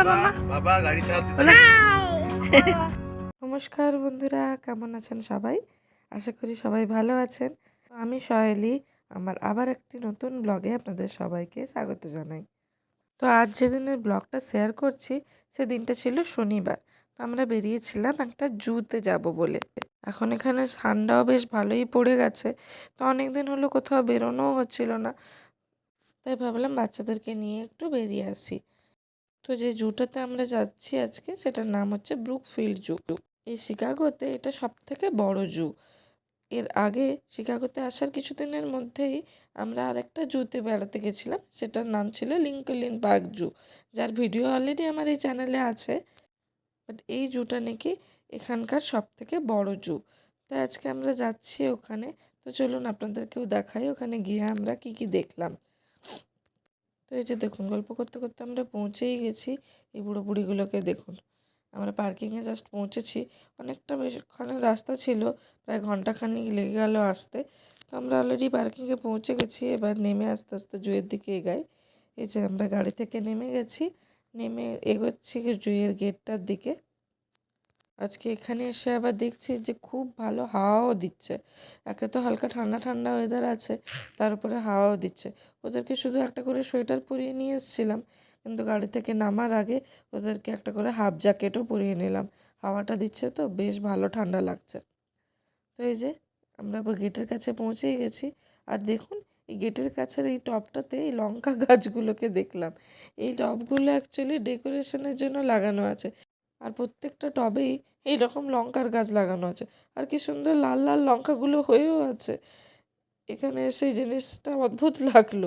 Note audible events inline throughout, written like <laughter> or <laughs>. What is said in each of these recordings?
High বলো মাম্মা বাবা গাড়ি চালাতে নমস্কার বন্ধুরা কেমন আছেন সবাই? আশা করি সবাই ভালো আছেন। আমি সয়েলি আমার আবার একটি নতুন ব্লগে আপনাদের সবাইকে স্বাগত জানাই। তো আজ যেদিনের ব্লগটা শেয়ার করছি সেদিনটা ছিল শনিবার। তো আমরা বেরিয়েছিলাম একটা জুতে যাব বলে। এখন এখানে ঠান্ডাও বেশ ভালোই পড়ে গেছে। তো অনেক দিন হলো কোথাও বেরোনোও হচ্ছিল না। তাই ভাবলাম বাচ্চাদেরকে নিয়ে একটু বেরিয়ে আসি। তো যে জুটাতে আমরা যাচ্ছি আজকে, সেটার নাম হচ্ছে ব্রুকফিল্ড জু। এই শিকাগোতে এটা সব থেকে বড় জু। এর আগে শিকাগোতে আসার কিছুদিনের মধ্যেই আমরা আরেকটা জুতে বেড়াতে গেছিলাম, সেটার নাম ছিল লিঙ্কলিন পার্ক জু। যার ভিডিও অলরেডি আমার এই চ্যানেলে আছে। বাট এই জুটা নাকি এখানকার সব থেকে বড় জু। তাই আজকে আমরা যাচ্ছি ওখানে। তো চলুন আপনাদেরকেও দেখাই, ওখানে গিয়ে আমরা কি কি দেখলাম। তো এই যে দেখুন, গল্প করতে করতে আমরা পৌঁছেই গেছি এই বুড়ো বুড়িগুলোকে দেখুন। আমরা পার্কিংয়ে জাস্ট পৌঁছেছি। অনেকটা বেশিক্ষণের রাস্তা ছিল, প্রায় ঘন্টাখানিক লেগে গেল আসতে। তো আমরা অলরেডি পার্কিংয়ে পৌঁছে গেছি, এবার নেমে আস্তে আস্তে জুয়ের দিকে এগাই। এই যে আমরা গাড়ি থেকে নেমে গেছি, নেমে এগোচ্ছি জুয়ের গেটটার দিকে। আজকে এখানে এসে আবার দেখছি যে খুব ভালো হাওয়াও দিচ্ছে। একে তো হালকা ঠান্ডা ঠান্ডা ওয়েদার আছে, তার উপরে হাওয়াও দিচ্ছে। ওদেরকে শুধু একটা করে সোয়েটার পরিয়ে নিয়ে এসেছিলাম, কিন্তু গাড়ি থেকে নামার আগে ওদেরকে একটা করে হাফ জ্যাকেটও পরিয়ে নিলাম। হাওয়াটা দিচ্ছে তো, বেশ ভালো ঠান্ডা লাগছে। তো এই যে, আমরা গেটের কাছে পৌঁছেই গেছি। আর দেখুন, এই গেটের কাছের এই টবটাতে এই লঙ্কা গাছগুলোকে দেখলাম। এই টবগুলো অ্যাকচুয়ালি ডেকোরেশনের জন্য লাগানো আছে। আর প্রত্যেকটা টবেই এইরকম লঙ্কার গাছ লাগানো আছে। আর কি সুন্দর লাল লাল লঙ্কাগুলো হয়েও আছে। এখানে সেই জিনিসটা অদ্ভুত লাগল।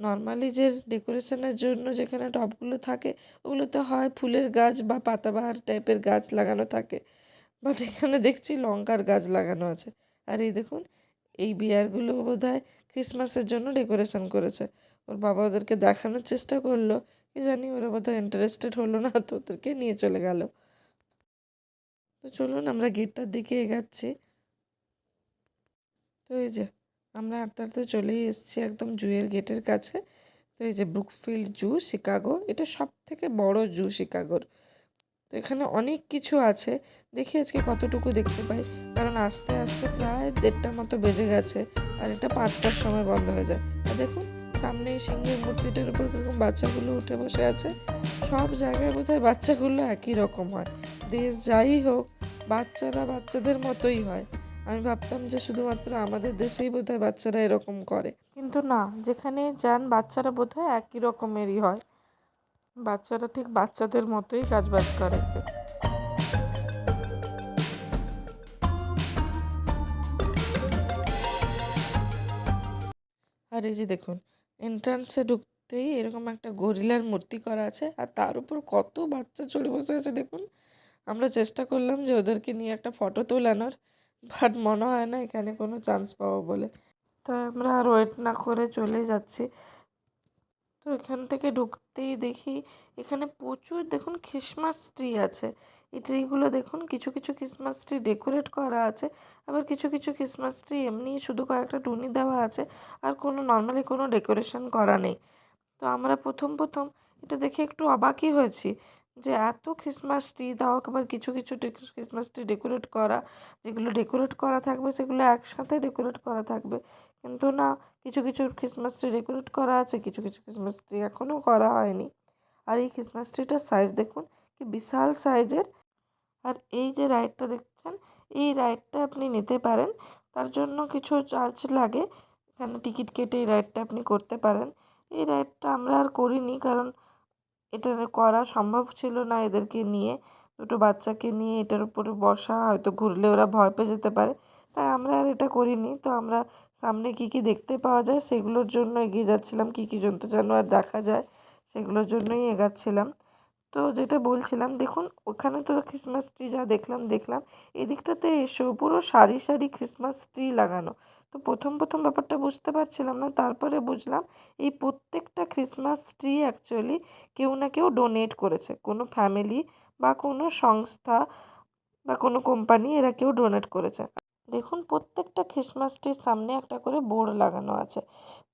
নর্মালি যে ডেকোরেশনের জন্য যেখানে টবগুলো থাকে, ওগুলোতে হয় ফুলের গাছ বা পাতাবাহার টাইপের গাছ লাগানো থাকে। বাট এখানে দেখছি লঙ্কার গাছ লাগানো আছে। আর এই দেখুন, এই বিয়ারগুলো বোধ হয় ক্রিসমাসের জন্য ডেকোরেশন করেছে। ওর বাবা ওদেরকে দেখানোর চেষ্টা করল, কি জানি ওরা বোধহয় ইন্টারেস্টেড হলো না, তো ওদেরকে নিয়ে চলে গেল। তো চলুন আমরা গেটটার দিকে এগাচ্ছি। তো এই যে, আমরা হাঁটতে হাঁটতে চলেই এসেছি একদম জুয়ের গেটের কাছে। তো এই যে ব্রুকফিল্ড জু শিকাগো এটা সব থেকে বড় জু শিকাগোর তো এখানে অনেক কিছু আছে, দেখি আজকে কতটুকু দেখতে পাই। কারণ আস্তে আস্তে প্রায় দেড়টার মতো বেজে গেছে, আর এটা পাঁচটার সময় বন্ধ হয়ে যায়। আর দেখুন সামনে সিংহের মূর্তিটার উপর কীরকম বাচ্চাগুলো উঠে বসে আছে, সব জায়গায় বোধহয় বাচ্চাগুলো একই রকম হয়। দেশ যাই হোক, বাচ্চারা বাচ্চাদের মতোই হয়। আমি ভাবতাম যে শুধুমাত্র আমাদের দেশেই বোধহয় বাচ্চারা এরকম করে। কিন্তু না, যেখানে যান বাচ্চারা বোধহয় একই রকমেরই হয়। বাচ্চারা ঠিক বাচ্চাদের মতোই কাজবাজ করে। আর এই যে দেখুন এন্ট্রান্সে ঢুকতেই এরকম একটা গরিলার মূর্তি করা আছে আর তার উপর কত বাচ্চা চড়ে বসে আছে দেখুন। আমরা চেষ্টা করলাম যে ওদেরকে নিয়ে একটা ফটো তোলানোর বাট মনে হয় না এখানে কোনো চান্স পাবো বলে। তো আমরা আর ওয়েট না করে চলে যাচ্ছি। তো এখান থেকে ঢুকতেই দেখি এখানে প্রচুর দেখুন খ্রিসমাস ট্রি আছে। এই ট্রিগুলো দেখুন, কিছু কিছু ক্রিসমাস ট্রি ডেকোরেট করা আছে, আবার কিছু কিছু ক্রিসমাস ট্রি এমনি শুধু কয়েকটা টুনি দেওয়া আছে, আর কোনো নর্মালি কোনো ডেকোরেশন করা নেই। তো আমরা প্রথম প্রথম এটা দেখে একটু অবাকই হয়েছি যে এত ক্রিসমাস ট্রি দাও, আবার কিছু কিছু ক্রিসমাস ট্রি ডেকোরেট করা, যেগুলো ডেকোরেট করা থাকবে, সেগুলো একসাথে ডেকোরেট করা থাকবে। কিন্তু না, কিছু কিছু ক্রিসমাস ট্রি ডেকোরেট করা আছে, কিছু কিছু ক্রিসমাস ট্রি এখনও করা হয়নি। আর এই খ্রিসমাস ট্রিটার সাইজ দেখুন, কি বিশাল সাইজের আর এই যে রাইডটা দেখছেন, এই রাইডটা আপনি নিতে পারেন। তার জন্য কিছু চার্জ লাগে। এখানে টিকিট কেটে এই রাইডটা আপনি করতে পারেন। এই রাইডটা আমরা আর করিনি কারণ এটা করা সম্ভব ছিল না এদেরকে নিয়ে। দুটো বাচ্চাকে নিয়ে এটার উপরে বসা, হয়তো ঘুরলে ওরা ভয় পেয়ে যেতে পারে। তাই আমরা আর এটা করিনি। তো আমরা সামনে কী কী দেখতে পাওয়া যায়, সেগুলোর জন্য এগিয়ে যাচ্ছিলাম। কী কী জন্তু জানোয়ার দেখা যায়, সেগুলোর জন্যই এগাচ্ছিলাম। তো যেটা বলছিলাম, দেখুন, ওখানে তো ক্রিসমাস ট্রি যা দেখলাম দেখলাম, এদিকটাতে এসেও পুরো সারি সারি ক্রিসমাস ট্রি লাগানো। তো প্রথম প্রথম ব্যাপারটা বুঝতে পারছিলাম না, তারপরে বুঝলাম এই প্রত্যেকটা ক্রিসমাস ট্রি অ্যাকচুয়ালি কেউ না কেউ ডোনেট করেছে। কোনো ফ্যামিলি বা কোনো সংস্থা বা কোনো কোম্পানি এরা কেউ ডোনেট করেছে। দেখুন, প্রত্যেকটা খ্রিসমাস ট্রির সামনে একটা করে বোর্ড লাগানো আছে।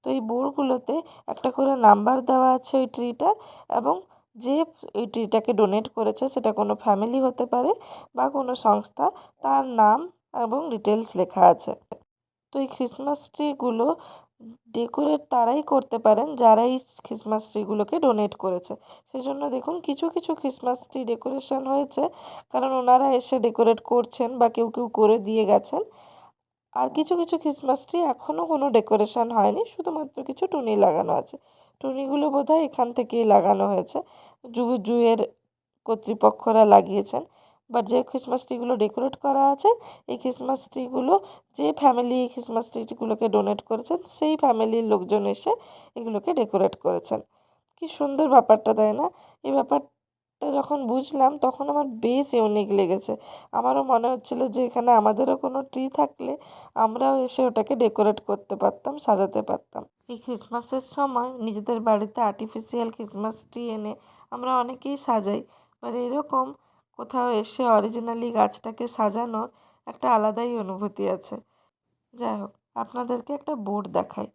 তো এই বোর্ডগুলোতে একটা করে নাম্বার দেওয়া আছে ওই ট্রিটার এবং যে এই ট্রিটাকে ডোনেট করেছে সেটা কোনো ফ্যামিলি হতে পারে বা কোনো সংস্থা, তার নাম এবং ডিটেলস লেখা আছে। তো এই খ্রিসমাস ট্রিগুলো ডেকোরেট তারাই করতে পারেন যারা এই খ্রিসমাস ট্রিগুলোকে ডোনেট করেছে। সেজন্য দেখুন কিছু কিছু খ্রিসমাস ট্রি ডেকোরেশন হয়েছে, কারণ ওনারা এসে ডেকোরেট করছেন বা কেউ কেউ করে দিয়ে গেছেন। আর কিছু কিছু খ্রিসমাস ট্রি এখনও কোনো ডেকোরেশন হয়নি, শুধুমাত্র কিছু টুনি লাগানো আছে। টুনিগুলো বোধহয় এখান থেকেই লাগানো হয়েছে। জু জুয়ের কর্তৃপক্ষরা লাগিয়েছেন। বাট যে খ্রিসমাস ট্রিগুলো ডেকোরেট করা আছে, এই খ্রিসমাস ট্রিগুলো যে ফ্যামিলি এই খ্রিসমাস ট্রিগুলোকে ডোনেট করেছেন, সেই ফ্যামিলির লোকজন এসে এগুলোকে ডেকোরেট করেছেন। কি সুন্দর ব্যাপারটা, তাই না? এই ব্যাপারটা যখন বুঝলাম, তখন আমার বেশ ইউনিক লেগেছে। আমারও মনে হচ্ছিল যে, এখানে আমাদেরও কোনো ট্রি থাকলে আমরাও এসে ওটাকে ডেকোরেট করতে পারতাম, সাজাতে পারতাম। এই খ্রিসমাসের সময় নিজেদের বাড়িতে আর্টিফিশিয়াল খ্রিসমাস ট্রি এনে আমরা অনেকেই সাজাই। এবার এরকম কোথাও এসে অরিজিনালি গাছটাকে সাজানোর একটা আলাদাই অনুভূতি আছে। যাই হোক, আপনাদেরকে একটা বোর্ড দেখাই।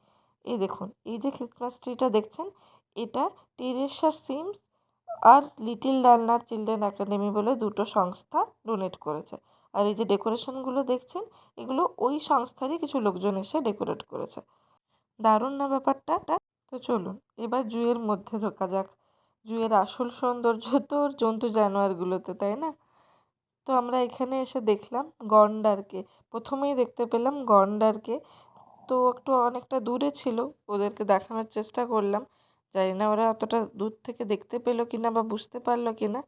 এই দেখুন, এই যে খ্রিসমাস ট্রিটা দেখছেন, এটা টেরেসা সিমস আর লিটিল লার্নার চিলড্রেন একাডেমি বলে দুটো সংস্থা ডোনেট করেছে। আর এই যে ডেকোরেশনগুলো দেখছেন, এগুলো ওই সংস্থারই কিছু লোকজন এসে ডেকোরেট করেছে। দারুণ না ব্যাপারটা? তো চলুন, এবার জুয়ের মধ্যে ঢোকা যাক। জুয়ের আসল সৌন্দর্য তো জন্তু জানোয়ারগুলোতে, তাই না? তো আমরা এখানে এসে দেখলাম গন্ডারকে। প্রথমেই দেখতে পেলাম গন্ডারকে। তো একটু অনেকটা দূরে ছিল, ওদেরকে দেখানোর চেষ্টা করলাম। জানি না ওরা অতটা দূর থেকে দেখতে পেল কি না বা বুঝতে পারল কি না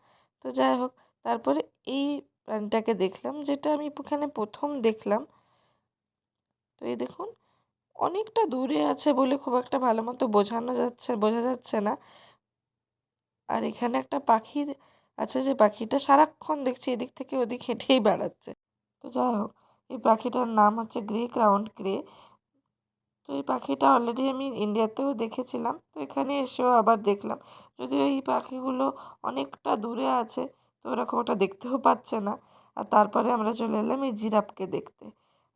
তো যাই হোক, তারপরে এই প্রাণীটাকে দেখলাম, যেটা আমি এখানে প্রথম দেখলাম। তো এই দেখুন, অনেকটা দূরে আছে বলে খুব একটা ভালো মতো বোঝানো যাচ্ছে, বোঝা যাচ্ছে না। আর এখানে একটা পাখি আছে, যে পাখিটা সারাক্ষণ দেখছি এদিক থেকে ওদিক হেঁটেই বেড়াচ্ছে। তো যাই হোক, এই পাখিটার নাম হচ্ছে গ্রে ক্রাউন্ড গ্রে তো এই পাখিটা অলরেডি আমি ইন্ডিয়াতেও দেখেছিলাম। তো এখানে এসেও আবার দেখলাম। যদিও এই পাখিগুলো অনেকটা দূরে আছে, তো ওরা খুব একটা দেখতেও পাচ্ছে না। আর তারপরে আমরা চলে এলাম এই জিরাফকে দেখতে।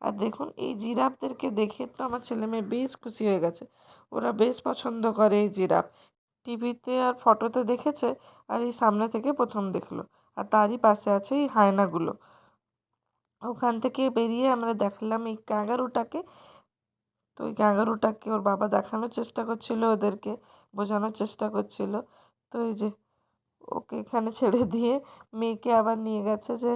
আর দেখুন, এই জিরাফদেরকে দেখে তো আমার ছেলে মেয়ে বেশ খুশি হয়ে গেছে। ওরা বেশ পছন্দ করে এই জিরাফ। টিভিতে আর ফটোতে দেখেছে আর এই সামনে থেকে প্রথম দেখল। আর তারই পাশে আছে এই হায়নাগুলো। ওখান থেকে বেরিয়ে আমরা দেখলাম এই ক্যাঙ্গারুটাকে তো ওই ক্যাঙ্গারুটাকে ওর বাবা দেখানোর চেষ্টা করছিল, ওদেরকে বোঝানোর চেষ্টা করছিল। তো এই যে ওকে এখানে ছেড়ে দিয়ে মেয়েকে আবার নিয়ে গেছে যে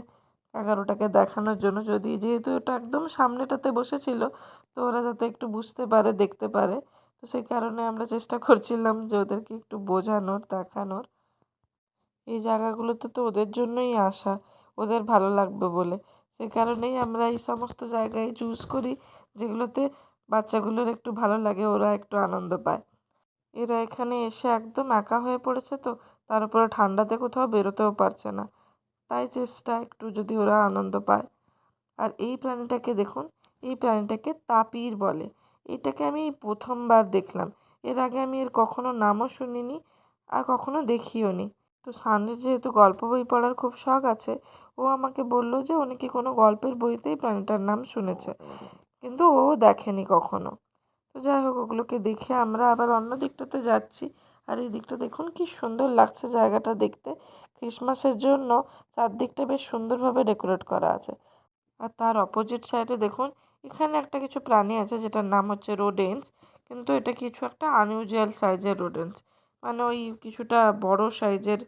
ক্যাঙ্গারুটাকে দেখানোর জন্য। যদি যেহেতু ওটা একদম সামনেটাতে বসেছিল, তো ওরা যাতে একটু বুঝতে পারে, দেখতে পারে। তো সেই কারণে আমরা চেষ্টা করছিলাম যে ওদেরকে একটু বোঝানোর, দেখানোর। এই জায়গাগুলোতে তো ওদের জন্যই আসা, ওদের ভালো লাগবে বলে। সেই কারণেই আমরা এই সমস্ত জায়গায় চুজ করি, যেগুলোতে বাচ্চাগুলোর একটু ভালো লাগে, ওরা একটু আনন্দ পায়। এরা এখানে এসে একদম একা হয়ে পড়েছে তো, তার উপরে ঠান্ডাতে কোথাও বেরোতেও পারছে না। তাই চেষ্টা একটু যদি ওরা আনন্দ পায়। আর এই প্রাণীটাকে দেখুন, এই প্রাণীটাকে তাপির বলে। এটাকে আমি প্রথমবার দেখলাম। এর আগে আমি এর কখনো নামও শুনিনি আর কখনো দেখিও নি। তো সানের যেহেতু গল্প বই পড়ার খুব শখ আছে, ও আমাকে বলল যে, ও নাকি কোনো গল্পের বইতেই প্রাণীটার নাম শুনেছে। কিন্তু ও দেখেনি কখনো। তো যাই হোক, ওগুলোকে দেখে আমরা আবার অন্য দিকটাতে যাচ্ছি। আর এই দিকটা দেখুন, কি সুন্দর লাগছে জায়গাটা দেখতে। ক্রিসমাসের জন্য চারদিকটা বেশ সুন্দরভাবে ডেকোরেট করা আছে। আর তার অপোজিট সাইডে দেখুন, এখানে একটা কিছু প্রাণী আছে যেটার নাম হচ্ছে রোডেন্স। কিন্তু এটা কিছু একটা আনইউজুয়াল সাইজের রোডেন্স। মানে ওই কিছুটা বড় সাইজের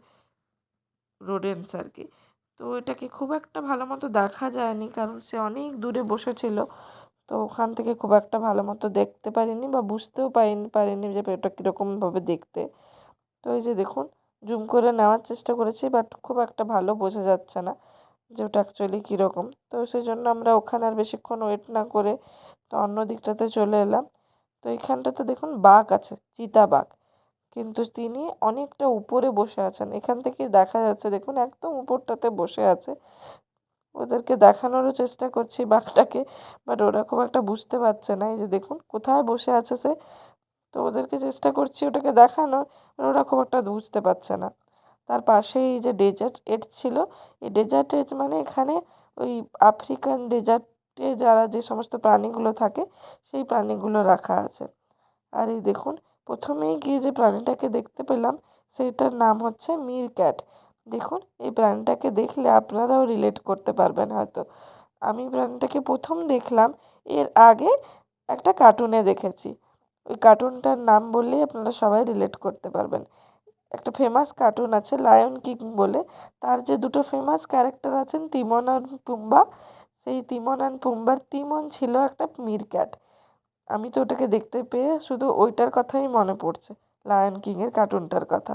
রোডেন্স আর কি। তো এটাকে খুব একটা ভালো মতো দেখা যায়নি, কারণ সে অনেক দূরে বসেছিল। তো ওখান থেকে খুব একটা ভালো মতো দেখতে পারিনি বা বুঝতেও পারিনি পারিনি যে ওটা কীরকমভাবে দেখতে। তো এই যে দেখুন জুম করে নেওয়ার চেষ্টা করেছি বাট খুব একটা ভালো বোঝা যাচ্ছে না যে ওটা অ্যাকচুয়ালি কীরকম। তো সেই জন্য আমরা ওখানে আর বেশিক্ষণ ওয়েট না করে তো অন্য দিকটাতে চলে এলাম। তো এইখানটাতে দেখুন বাঘ আছে, চিতা বাঘ। কিন্তু তিনি অনেকটা উপরে বসে আছেন। এখান থেকে দেখা যাচ্ছে দেখুন একদম উপরটাতে বসে আছে। ওদেরকে দেখানোরও চেষ্টা করছি বাঘটাকে বাট ওরা খুব একটা বুঝতে পারছে না। এই যে দেখুন, কোথায় বসে আছে সে? তো ওদেরকে চেষ্টা করছি ওটাকে দেখানোর ওরা খুব একটা বুঝতে পারছে না। তার পাশেই এই যে ডেজার্ট এড ছিল, এই ডেজার্ট এজ মানে এখানে ওই আফ্রিকান ডেজার্টে যারা যে সমস্ত প্রাণীগুলো থাকে, সেই প্রাণীগুলো রাখা আছে। আর এই দেখুন, প্রথমেই গিয়ে যে প্রাণীটাকে দেখতে পেলাম, সেটার নাম হচ্ছে মির ক্যাট দেখুন, এই প্রাণীটাকে দেখলে আপনারাও রিলেট করতে পারবেন হয়তো। আমি প্রাণীটাকে প্রথম দেখলাম, এর আগে একটা কার্টুনে দেখেছি। ওই কার্টুনটার নাম বললেই আপনারা সবাই রিলেট করতে পারবেন। একটা ফেমাস কার্টুন আছে লায়ন কিং বলে। তার যে দুটো ফেমাস ক্যারেক্টার আছেন তিমন আর পুম্বা সেই তিমন আর পুম্বার তিমন ছিল একটা মিরক্যাট আমি তো ওটাকে দেখতে পেয়ে শুধু ওইটার কথাই মনে পড়ছে লায়ন কিংয়ের কার্টুনটার কথা।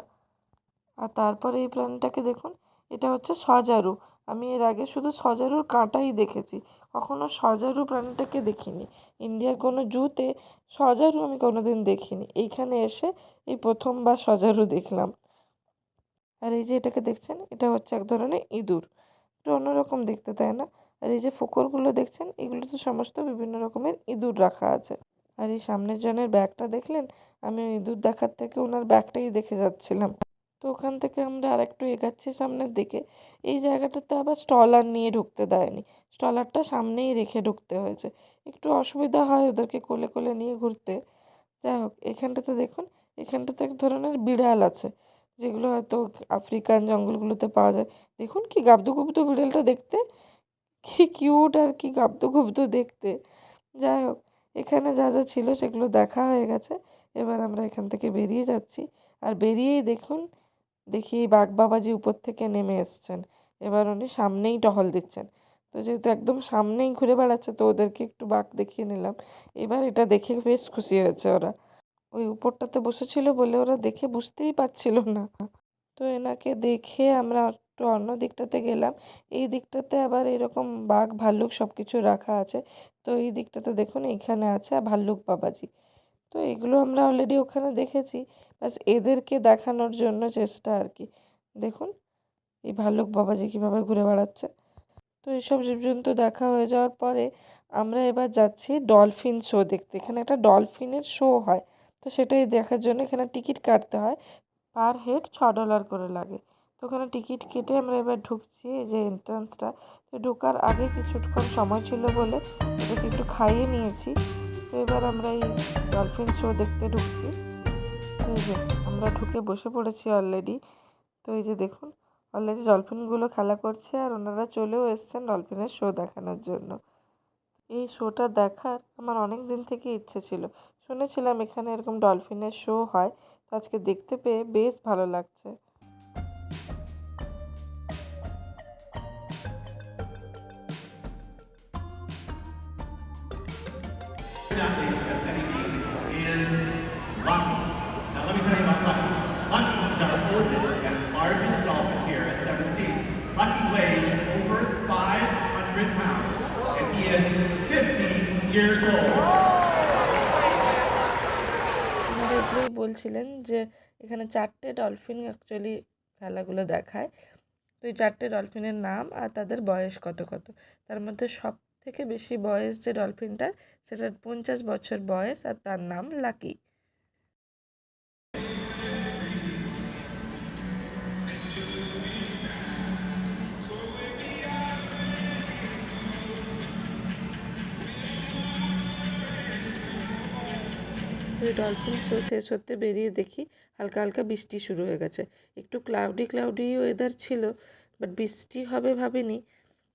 আর তারপরে এই প্রাণীটাকে দেখুন, এটা হচ্ছে সজারু। আমি এর আগে শুধু সজারুর কাঁটাই দেখেছি, কখনো সজারু প্রাণীটাকে দেখিনি। ইন্ডিয়ার কোনো জুতে সজারু আমি কোনো দিন দেখিনি। এইখানে এসে এই প্রথমবার সজারু দেখলাম। আর এই যে এটাকে দেখছেন, এটা হচ্ছে এক ধরনের ইঁদুর। একটু অন্যরকম দেখতে, তাই না? আর এই যে ফোকরগুলো দেখছেন এগুলোতে সমস্ত বিভিন্ন রকমের ইঁদুর রাখা আছে। আর এই সামনের জনের ব্যাগটা দেখলেন? আমি ইঁদুর দেখার থেকে ওনার ব্যাগটাই দেখে যাচ্ছিলাম। তো ওখান থেকে আমরা আর একটু এগাচ্ছি সামনের দিকে। এই জায়গাটাতে আবার স্টলার নিয়ে ঢুকতে দেয়নি। স্টলারটা সামনেই রেখে ঢুকতে হয়েছে। একটু অসুবিধা হয় ওদেরকে কোলে কোলে নিয়ে ঘুরতে। যাই হোক, এখানটাতে দেখুন, এখানটাতে এক ধরনের বিড়াল আছে, যেগুলো হয়তো আফ্রিকান জঙ্গলগুলোতে পাওয়া যায়। দেখুন কি গাবদু গুবদু বিড়ালটা দেখতে। কি কিউট আর কি গাবদু গুবদু দেখতে। যাই হোক, এখানে যা যা ছিল সেগুলো দেখা হয়ে গেছে। এবার আমরা এখান থেকে বেরিয়ে যাচ্ছি। আর বেরিয়েই দেখুন দেখি বাঘ বাবাজি উপর থেকে নেমে এসছেন। এবার উনি সামনেই টহল দিচ্ছেন। তো যেহেতু একদম সামনেই ঘুরে বেড়াচ্ছে, তো ওদেরকে একটু বাঘ দেখিয়ে নিলাম। এবার এটা দেখে বেশ খুশি হয়েছে ওরা। ওই উপরটাতে বসেছিল বলে ওরা দেখে বুঝতেই পারছিল না। তো এনাকে দেখে আমরা একটু অন্য দিকটাতে গেলাম। এই দিকটাতে আবার এরকম বাঘ ভাল্লুক সব কিছু রাখা আছে। তো এই দিকটাতে দেখুন, এইখানে আছে ভাল্লুক বাবাজি। তো এগুলো আমরা অলরেডি ওখানে দেখেছি। ব্যাস এদেরকে দেখানোর জন্য চেষ্টা আর কি। দেখুন, এই ভাল্লুক বাবাজি কীভাবে ঘুরে বেড়াচ্ছে। তো এইসব জীবজন্তু দেখা হয়ে যাওয়ার পরে আমরা এবার যাচ্ছি ডলফিন শো দেখতে। এখানে একটা ডলফিনের শো হয়। তো সেটাই দেখার জন্য এখানে টিকিট কাটতে হয়। পার হেড ছ ডলার করে লাগে। তো ওখানে টিকিট কেটে আমরা এবার ঢুকছি যে এন্ট্রান্সটা তো ঢোকার আগে কিছুক্ষণ সময় ছিল বলে একটু খাইয়ে নিয়েছি। তো এবার আমরা এই ডলফিন শো দেখতে ঢুকছি। এই যে, আমরা ঢুকে বসে পড়েছি অলরেডি তো এই যে দেখুন অলরেডি ডলফিনগুলো খেলা করছে আর ওনারা চলেও এসছেন ডলফিনের শো দেখানোর জন্য। এই শোটা দেখার আমার অনেক দিন থেকে ইচ্ছে ছিল। শুনেছিলাম এখানে এরকম ডলফিনের শো হয়। তো আজকে দেখতে পেয়ে বেশ ভালো লাগছে। Years old. বলছিলেন যে, এখানে চারটে ডলফিন অ্যাকচুয়ালি খেলাগুলো দেখায়। তো এই চারটে ডলফিনের নাম আর তাদের বয়স কত কত? তার মধ্যে সব থেকে বেশি বয়স যে ডলফিনটা সেটার পঞ্চাশ বছর বয়স আর তার নাম লাকি। ডলফিন শো শেষ হতে বেরিয়ে দেখি হালকা হালকা বৃষ্টি শুরু হয়ে গেছে। একটু ক্লাউডি ক্লাউডি ওয়েদার ছিল বাট বৃষ্টি হবে ভাবিনি,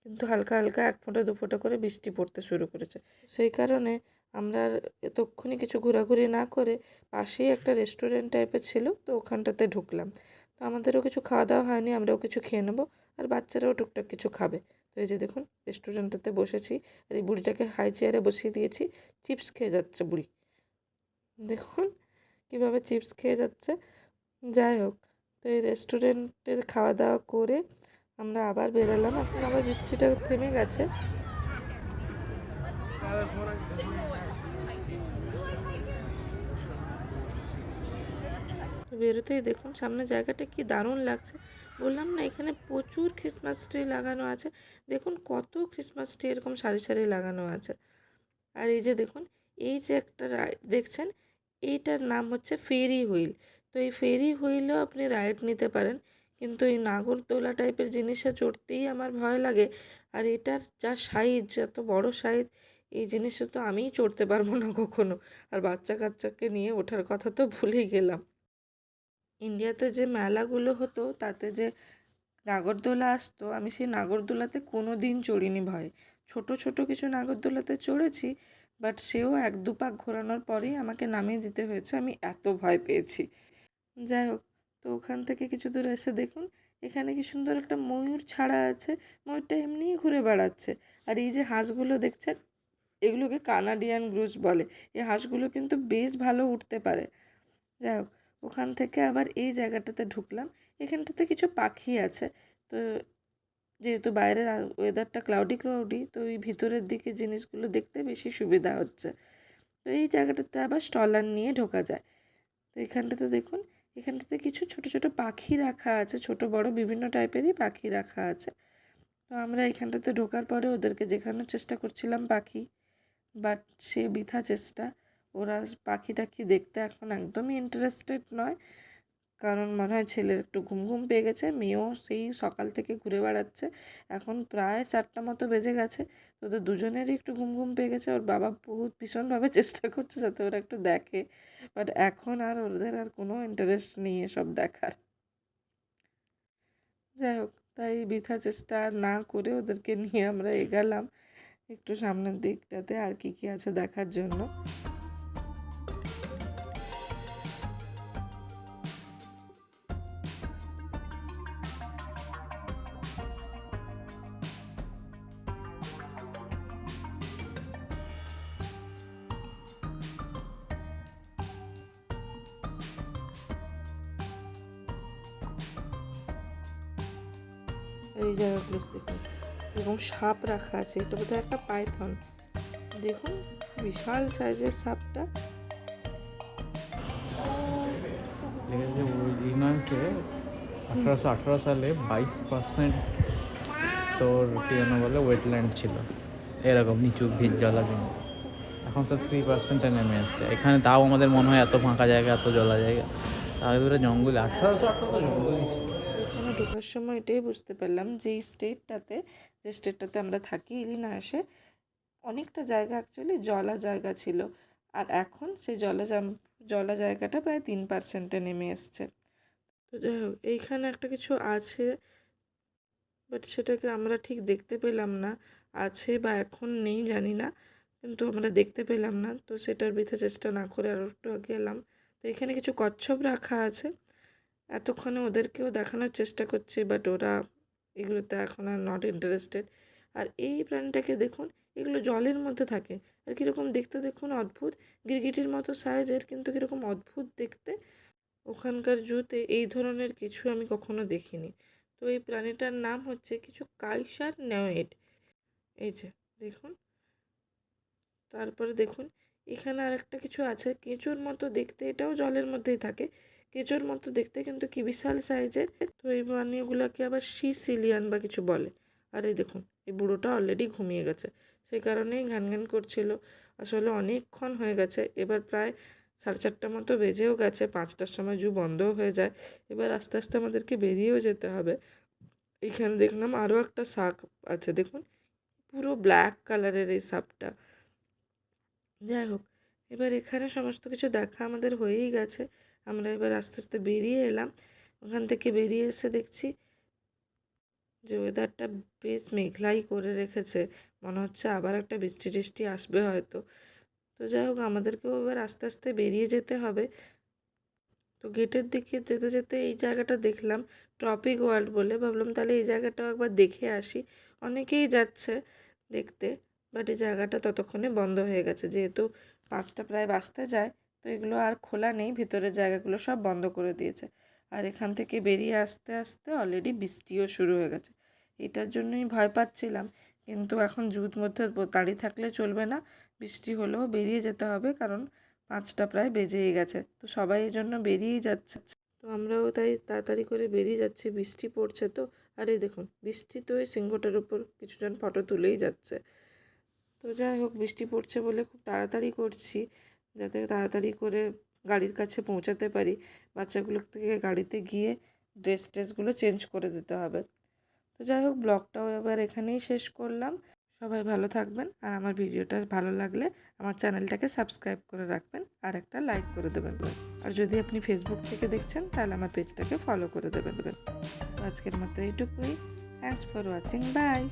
কিন্তু হালকা হালকা এক ফোঁটা, দু ফোঁটা করে বৃষ্টি পড়তে শুরু করেছে। সেই কারণে আমরা আর এতক্ষণে কিছু ঘোরাঘুরি না করে পাশেই একটা রেস্টুরেন্ট টাইপের ছিল, তো ওখানটাতে ঢুকলাম। তো আমাদেরও কিছু খাওয়া দাওয়া হয়নি, আমরাও কিছু খেয়ে নেব, আর বাচ্চারাও টুকটাক কিছু খাবে। তো এই যে দেখুন রেস্টুরেন্টটাতে বসেছি, আর এই বুড়িটাকে হাই চেয়ারে বসিয়ে দিয়েছি চিপস খেয়ে যাচ্ছে বুড়ি। দেখুন কীভাবে চিপস খেয়ে যাচ্ছে। যাই হোক, তো এই রেস্টুরেন্টের খাওয়া দাওয়া করে আমরা আবার বেরোলাম। এখন আবার বৃষ্টিটা থেমে গেছে। বেরোতেই দেখুন সামনে জায়গাটা কি দারুণ লাগছে। বললাম না, এখানে প্রচুর ক্রিসমাস ট্রি লাগানো আছে। দেখুন কত ক্রিসমাস ট্রি এরকম সারি সারি লাগানো আছে। আর এই যে দেখুন, এই যে একটা দেখছেন এইটার নাম হচ্ছে ফেরি হুইল। তো এই ফেরি হুইলেও আপনি রাইড নিতে পারেন। কিন্তু এই নাগরদোলা টাইপের জিনিসে চড়তেই আমার ভয় লাগে। আর এটার যা সাইজ যত বড় সাইজ এই জিনিসে তো আমিই চড়তে পারব না কখনো। আর বাচ্চা কাচ্চাকে নিয়ে ওঠার কথা তো ভুলেই গেলাম। ইন্ডিয়াতে যে মেলাগুলো হতো, তাতে যে নাগরদোলা আসতো, আমি সেই নাগরদোলাতে কোনো দিন চড়িনি ভয়ে। ছোট ছোট কিছু নাগরদোলাতে চড়েছি বাট সেও এক দু পাক ঘোরানোর পরেই আমাকে নামিয়ে দিতে হয়েছে। আমি এত ভয় পেয়েছি। যাই হোক, তো ওখান থেকে কিছু দূর এসে দেখুন, এখানে কি সুন্দর একটা ময়ূর ছাড়া আছে। ময়ূরটা এমনিই ঘুরে বেড়াচ্ছে। আর এই যে হাঁসগুলো দেখছেন, এগুলোকে কানাডিয়ান গ্রুজ বলে। এই হাঁসগুলো কিন্তু বেশ ভালো উঠতে পারে। যাই হোক, ওখান থেকে আবার এই জায়গাটাতে ঢুকলাম। এখানটাতে কিছু পাখি আছে। তো যেহেতু বাইরের ওয়েদারটা ক্লাউডি ক্লাউডি তো এই ভিতরের দিকে জিনিসগুলো দেখতে বেশি সুবিধা হচ্ছে। তো এই জায়গাটাতে আবার স্টলার নিয়ে ঢোকা যায়। তো এখানটাতে দেখুন, এখানটাতে কিছু ছোট ছোট পাখি রাখা আছে, ছোট, বড়, বিভিন্ন টাইপেরই পাখি রাখা আছে। তো আমরা এখানটাতে ঢোকার পরে ওদেরকে দেখানোর চেষ্টা করছিলাম পাখি বাট সে বৃথা চেষ্টা। ওরা পাখি টাখি দেখতে এখন একদমই ইন্টারেস্টেড নয়। কারণ মনে হয় ছেলের একটু ঘুম ঘুম পেয়ে গেছে, মেয়েও সেই সকাল থেকে ঘুরে বেড়াচ্ছে। এখন প্রায় চারটা মতো বেজে গেছে। তো ওদের দুজনেরই একটু ঘুম ঘুম পেয়ে গেছে। ওর বাবা বহুত ভীষণভাবে <laughs> চেষ্টা করছে যাতে ওরা একটু দেখে। বাট এখন আর ওদের আর কোনো ইন্টারেস্ট নেই এসব দেখার। যাই হোক, তাই বৃথা চেষ্টা না করে ওদেরকে নিয়ে আমরা এগালাম। একটু সামনের দিকটাতে আর কি কি আছে দেখার জন্য। সাপ রাখা আছে, এটা বোধহয় একটা পাইথন। দেখুন, বিশাল সাইজের সাপটা। আঠারোশো আঠারো সালে বাইশ পার্সেন্ট তোর কি যেন বলে ওয়েটল্যান্ড ছিল। এরকম নিচু ভিজ জলা জমি এখন তো থ্রি পার্সেন্টে নেমে আসছে। এখানে তাও আমাদের মনে হয় এত ফাঁকা জায়গা, এত জলা জায়গা দূরে জঙ্গল আঠারোশো আঠারো জঙ্গলই ছিল। ঢোকার সময় এটাই বুঝতে পারলাম যে স্টেটটাতে যে স্টেটটাতে আমরা থাকি, ইলিনয়সে, অনেকটা জায়গা অ্যাকচুয়ালি জলা জায়গা ছিল। আর এখন সেই জলা জলা জায়গাটা প্রায় তিন পার্সেন্টে নেমে এসছে। তো যাই হোক, এইখানে একটা কিছু আছে বাট সেটাকে আমরা ঠিক দেখতে পেলাম না, আছে বা এখন নেই জানি না, কিন্তু আমরা দেখতে পেলাম না, তো সেটার বৃথা চেষ্টা না করে আরও একটু গেলাম তো এখানে কিছু কচ্ছপ রাখা আছে। এতক্ষণে ওদেরকেও দেখানোর চেষ্টা করছি বাট ওরা এগুলোতে এখন আর নট ইন্টারেস্টেড আর এই প্রাণীটাকে দেখুন, এগুলো জলের মধ্যে থাকে। আর কীরকম দেখতে দেখুন অদ্ভুত, গিরগিটির মতো সাইজের, কিন্তু কীরকম অদ্ভুত দেখতে। ওখানকার জুতে এই ধরনের কিছু আমি কখনো দেখিনি। তো এই প্রাণীটার নাম হচ্ছে কিছু কাইসার নেওয়েড এই যে, দেখুন। তারপরে দেখুন এখানে আরেকটা কিছু আছে। কেঁচোর মতো দেখতে, এটাও জলের মধ্যেই থাকে। কেঁচোর মতো দেখতে কিন্তু কি বিশাল সাইজের। তো এই প্রাণীগুলোকে আবার সিসিলিয়ান বা কিছু বলে। আর এই দেখুন, এই বুড়োটা অলরেডি ঘুমিয়ে গেছে। সেই কারণেই ঘ্যান ঘ্যান করছিল। আসলে অনেকক্ষণ হয়ে গেছে। এবার প্রায় সাড়ে চারটার মতো বেজেও গেছে। পাঁচটার সময় জু বন্ধও হয়ে যায়। এবার আস্তে আস্তে আমাদেরকে বেরিয়েও যেতে হবে। এখানে দেখলাম আরও একটা শাক আছে। দেখুন, পুরো ব্ল্যাক কালারের এই সাপটা যাই হোক, এবার এখানে সমস্ত কিছু দেখা আমাদের হয়েই গেছে। আমরা এবার আস্তে আস্তে বেরিয়ে এলাম। ওখান থেকে বেরিয়ে এসে দেখছি যে ওয়েদারটা বেশ মেঘলাই করে রেখেছে। মনে হচ্ছে আবার একটা বৃষ্টি টিষ্টি আসবে হয়তো। তো যাই হোক, আমাদেরকেও এবার আস্তে আস্তে বেরিয়ে যেতে হবে। তো গেটের দিকে যেতে যেতে এই জায়গাটা দেখলাম ট্রপিক ওয়ার্ল্ড বলে। ভাবলাম তাহলে এই জায়গাটাও একবার দেখে আসি। অনেকেই যাচ্ছে দেখতে। বাট এই জায়গাটা ততক্ষণে বন্ধ হয়ে গেছে। যেহেতু পাঁচটা প্রায় বাঁচতে যায়, তো এগুলো আর খোলা নেই, ভিতরের জায়গাগুলো সব বন্ধ করে দিয়েছে। আর এখান থেকে বেরিয়ে আসতে আসতে অলরেডি বৃষ্টিও শুরু হয়ে গেছে। এটার জন্যই ভয় পাচ্ছিলাম, কিন্তু এখন জুত মধ্যে দাঁড়িয়ে থাকলে চলবে না। বৃষ্টি হলেও বেরিয়ে যেতে হবে, কারণ পাঁচটা প্রায় বেজেই গেছে। তো সবাই এই জন্য বেরিয়েই যাচ্ছে। তো আমরাও তাই তাড়াতাড়ি করে বেরিয়ে যাচ্ছি, বৃষ্টি পড়ছে তো। আর দেখুন, বৃষ্টি তো ওই সিংহটার উপর কিছুজন ফটো তুলেই যাচ্ছে। তো যাই হোক, বৃষ্টি পড়ছে বলে খুব তাড়াতাড়ি করছি, যাতে তাড়াতাড়ি করে গাড়ির কাছে পৌঁছাতে পারি। বাচ্চাগুলো থেকে গাড়িতে গিয়ে ড্রেস ট্রেসগুলো চেঞ্জ করে দিতে হবে। তো যাই হোক, ব্লগটাও এবার এখানেই শেষ করলাম। সবাই ভালো থাকবেন আর আমার ভিডিওটা ভালো লাগলে আমার চ্যানেলটাকে সাবস্ক্রাইব করে রাখবেন আর একটা লাইক করে দেবেন। আর যদি আপনি ফেসবুক থেকে দেখছেন, তাহলে আমার পেজটাকে ফলো করে দেবেন। আজকের মতো এইটুকুই। Thanks for watching by